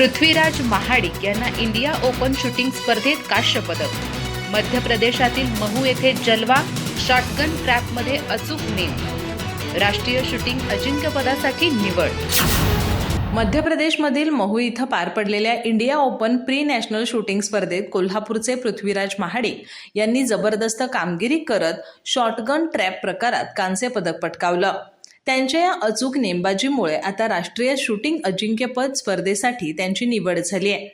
पृथ्वीराज महाडिक यांना India open shooting स्पर्धेत काश्य पदक. मध्य प्रदेशातील महू येथे जलवा शॉटगन ट्रॅपमध्ये अचूक नेम. राष्ट्रीय शूटिंग अजिंक्यपदासाठी निवड. मध्य प्रदेशमधील महू इथं पार पडलेल्या India open pre national shooting स्पर्धेत कोल्हापूरचे पृथ्वीराज महाडिक यांनी जबरदस्त कामगिरी करत शॉटगन ट्रॅप प्रकारात कांस्य पदक पटकावलं. त्यांच्या या अचूक नेमबाजीमुळे आता राष्ट्रीय शूटिंग अजिंक्यपद स्पर्धेसाठी त्यांची निवड झाली आहे.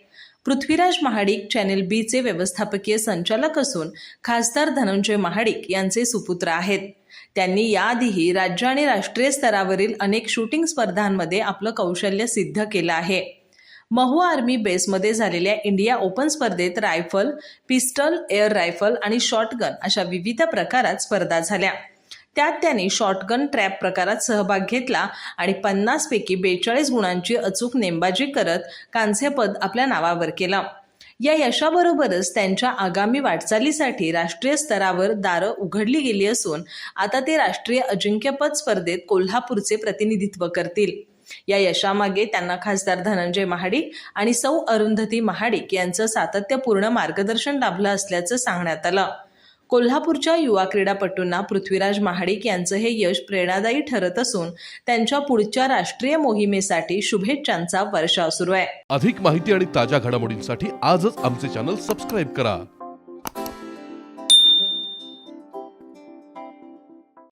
पृथ्वीराज महाडिक चॅनेल बीचे व्यवस्थापकीय संचालक असून खासदार धनंजय महाडिक यांचे सुपुत्र आहेत. त्यांनी याआधीही राज्य आणि राष्ट्रीय स्तरावरील अनेक शूटिंग स्पर्धांमध्ये आपलं कौशल्य सिद्ध केलं आहे. महू आर्मी बेसमध्ये झालेल्या इंडिया ओपन स्पर्धेत रायफल पिस्टल एअर रायफल आणि शॉटगन अशा विविध प्रकारात स्पर्धा झाल्या. त्यात त्यांनी शॉटगन ट्रॅप प्रकारात सहभाग घेतला आणि पन्नासपैकी बेचाळीस गुणांची अचूक नेमबाजी करत कांस्यपद आपल्या नावावर केलं. या यशाबरोबरच त्यांच्या आगामी वाटचालीसाठी राष्ट्रीय स्तरावर दारं उघडली गेली असून आता ते राष्ट्रीय अजिंक्यपद स्पर्धेत कोल्हापूरचे प्रतिनिधित्व करतील. या यशामागे त्यांना खासदार धनंजय महाडिक आणि सौ अरुंधती महाडिक यांचं सातत्यपूर्ण मार्गदर्शन लाभलं असल्याचं सांगण्यात आलं. कोल्हापूरच्या युवा क्रीडापटूंना पृथ्वीराज महाडिक यांचं हे यश प्रेरणादायी ठरत असून त्यांच्या पुढच्या राष्ट्रीय मोहिमेसाठी शुभेच्छांचा वर्षाव सुरू आहे. अधिक माहिती आणि ताज्या घडामोडींसाठी आजच आमचे चॅनल सबस्क्राईब करा.